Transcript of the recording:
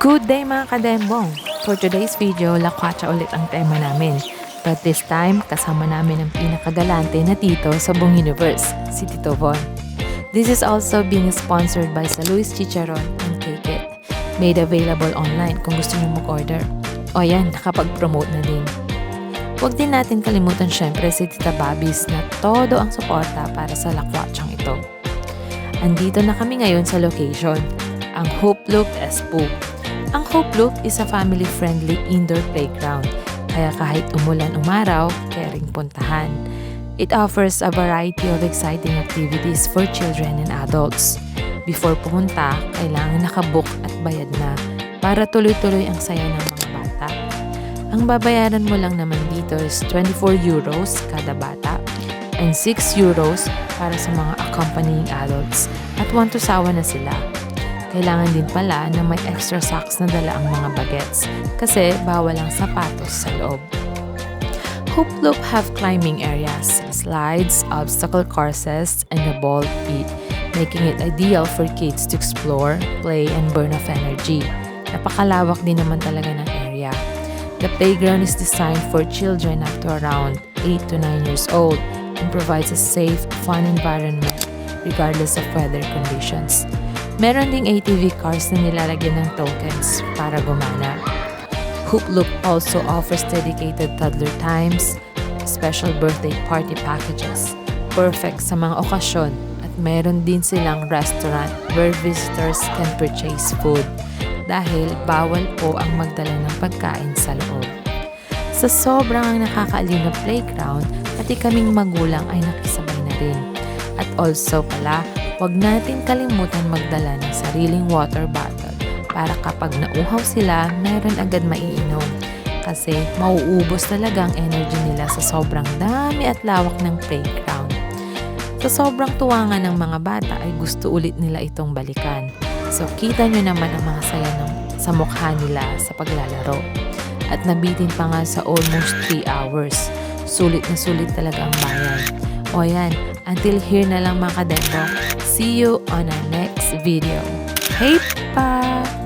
Good day mga kadembong! For today's video, lakwatsa ulit ang tema namin. But this time, kasama namin ang pinakagalante na tito sa buong universe, si Tito Von. This is also being sponsored by sa Luis Chicharon and Cake It. Made available online kung gusto niyo mag-order. O yan, nakapag-promote na din. Huwag din natin kalimutan syempre si Tita Babis na todo ang suporta para sa lakwatsang ito. Andito na kami ngayon sa location, ang Hope Loop Espo. Ang Hope Loop is a family-friendly indoor playground, kaya kahit umulan umaraw, kaya ring puntahan. It offers a variety of exciting activities for children and adults. Before pumunta, kailangan nakabook at bayad na para tuloy-tuloy ang saya ng mga bata. Ang babayaran mo lang naman dito is 24 euros kada bata and 6 euros para sa mga accompanying adults at one to sawa na sila. Kailangan din pala na may extra socks na dala ang mga bagets kasi bawal ang sapatos sa loob. Hoop Loop have climbing areas, slides, obstacle courses, and a ball pit, making it ideal for kids to explore, play, and burn off energy. Napakalawak din naman talaga ng area. The playground is designed for children up to around 8 to 9 years old and provides a safe, fun environment regardless of weather conditions. Meron ding ATV cars na nilalagyan ng tokens para gumana. Hoop Loop also offers dedicated toddler times, special birthday party packages, perfect sa mga okasyon at meron din silang restaurant where visitors can purchase food dahil bawal po ang magdala ng pagkain sa loob. Sa sobrang nakakaaliw na playground, pati kaming magulang ay nakisabay na rin. At also pala, huwag natin kalimutan magdala ng sariling water bottle para kapag nauhaw sila, meron agad maiinom. Kasi mauubos talaga ang energy nila sa sobrang dami at lawak ng playground. Sa sobrang tuwa nga ng mga bata ay gusto ulit nila itong balikan. So kita nyo naman ang mga saya ng, sa mukha nila sa paglalaro. At nabitin pa nga sa almost 3 hours. Sulit na sulit talaga ang bayan. O yan, until here na lang mga kadendo. See you on our next video. Hey pa!